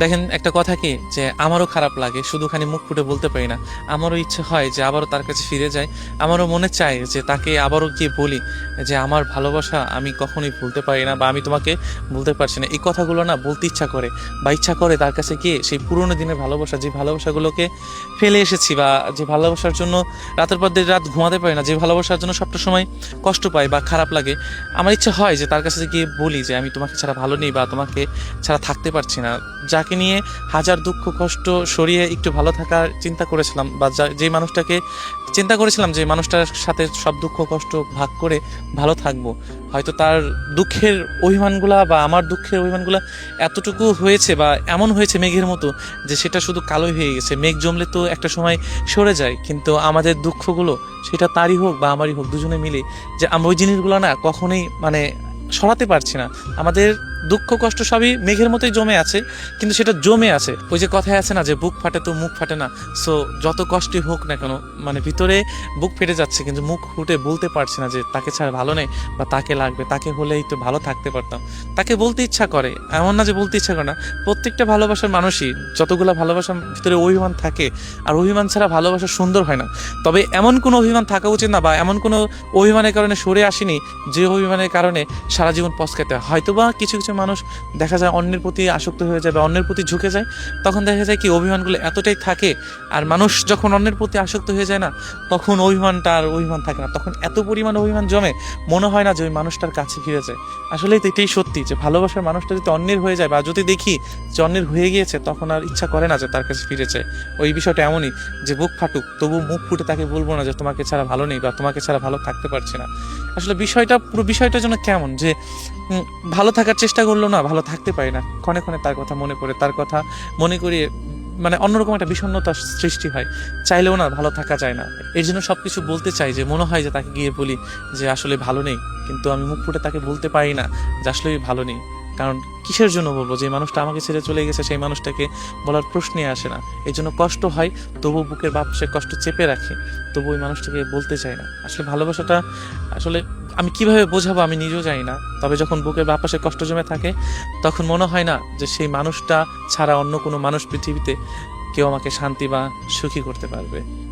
দেখেন, একটা কথা কি? যে আমারও খারাপ লাগে, শুধুখানি মুখ ফুটে বলতে পারি না। আমারও ইচ্ছে হয় যে আবারও তার কাছে ফিরে যাই। আমারও মনে চায় যে তাকে আবারও গিয়ে বলি যে আমার ভালোবাসা আমি কখনোই ভুলতে পারি না বা আমি তোমাকে বলতে পারছি না। এই কথাগুলো না বলতে ইচ্ছা করে বা ইচ্ছা করে তার কাছে গিয়ে সেই পুরোনো দিনের ভালোবাসা, যে ভালোবাসাগুলোকে ফেলে এসেছি বা যে ভালোবাসার জন্য রাতের পর দিন রাত ঘুমাতে পারি না, যে ভালোবাসার জন্য সবটা সময় কষ্ট পাই বা খারাপ লাগে, আমার ইচ্ছা হয় যে তার কাছে গিয়ে বলি যে আমি তোমাকে ছাড়া ভালো নেই বা তোমাকে ছাড়া থাকতে পারছি না। যাকে নিয়ে হাজার দুঃখ, কষ্ট সরিয়ে একটু ভালো থাকার চিন্তা করেছিলাম বা যা- যে মানুষটাকে চিন্তা করেছিলাম যে মানুষটার সাথে সব দুঃখ, কষ্ট ভাগ করে ভালো থাকব। হয়তো তার দুঃখের অভিমানগুলা বা আমার দুঃখের অভিমানগুলা এতটুকু হয়েছে বা এমন হয়েছে মেঘের মতো যে সেটা শুধু কালোই হয়ে গেছে। মেঘ জমলে তো একটা সময় সরে যায়, কিন্তু আমাদের দুঃখগুলো সেটা তারই হোক বা আমারই হোক, দুজনে মিলে যে আমরা ওই জিনিসগুলো না কখনোই মানে সরাতে পারছি না। আমাদের দুঃখ, কষ্ট সবই মেঘের মতোই জমে আছে, কিন্তু সেটা জমে আছে। ওই যে কথায় আছে না যে, বুক ফাটে তো মুখ ফাটে না। সো যত কষ্টই হোক না কেন মানে ভিতরে বুক ফেটে যাচ্ছে, কিন্তু মুখ ফুটে বলতে পারছি না যে, তাকে ছাড়া ভালো নেই বা তাকে লাগবে। তাকে হলেই তো ভালো থাকতে পারতাম। তাকে বলতে ইচ্ছা করে, এমন না যে বলতে ইচ্ছা করে না। প্রত্যেকটা ভালোবাসার মানুষই, যতগুলো ভালোবাসার ভিতরে অভিমান থাকে, আর অভিমান ছাড়া ভালোবাসা সুন্দর হয় না। তবে এমন কোনো অভিমান থাকা উচিত না বা এমন কোনো অভিমানের কারণে সরে আসেনি, যে অভিমানের কারণে সারা জীবন পস্কাতে হয়তো বা কিছু কিছু মানুষ দেখা যায় অন্যের প্রতি আসক্ত হয়ে যায় বা অন্যের প্রতি ঝুঁকে যায়, তখন দেখা যায় কি অভিমানগুলো এতটাই থাকে আর মানুষ যখন অন্যের প্রতি আসক্ত হয়ে যায় না, তখন অভিমানটা আর অভিমান থাকে না। তখন এত পরিমাণ অভিমান জমে, মনে হয় না যে ওই মানুষটার কাছে ফিরে যায়। আসলে এটাই সত্যি যে ভালোবাসার মানুষটা যদি অন্যের হয়ে যায় বা যদি দেখি যে অন্যের হয়ে গিয়েছে, তখন আর ইচ্ছা করে না যে তার কাছে ফিরে যায়। ওই বিষয়টা এমনই যে বুক ফাটুক, তবু মুখ ফুটে তাকে বলব না যে তোমাকে ছাড়া ভালো নেই বা তোমাকে ছাড়া ভালো থাকতে পারছি না। আসলে বিষয়টা, পুরো বিষয়টা যেন কেমন? যে ভালো থাকার চেষ্টা করল না, ভালো থাকতে পারি না। ক্ষণে ক্ষণে তার কথা মনে পড়ে, তার কথা মনে করিয়ে মানে অন্যরকম একটা বিষণ্ণতার সৃষ্টি হয়। চাইলেও না ভালো থাকা যায় না। এর জন্য সবকিছু বলতে চাই যে, মনে হয় যে তাকে গিয়ে বলি যে, আসলে ভালো নেই। কিন্তু আমি মুখ ফুটে তাকে বলতে পারি না যে আসলে ভালো নেই। কারণ কিসের জন্য বলব? যে মানুষটা আমাকে ছেড়ে চলে গেছে, সেই মানুষটাকে বলার প্রশ্নে আসে না। এই জন্য কষ্ট হয়, তবু বুকের বাপ সে কষ্ট চেপে রাখে, তবু ওই মানুষটাকে বলতে চায় না। আসলে ভালোবাসাটা আসলে আমি কীভাবে বোঝাবো আমি নিজেও জানি না। তবে যখন বুকের বাপাসে কষ্ট জমে থাকে, তখন মনে হয় না যে সেই মানুষটা ছাড়া অন্য কোনো মানুষ পৃথিবীতে কেউ আমাকে শান্তি বা সুখী করতে পারবে।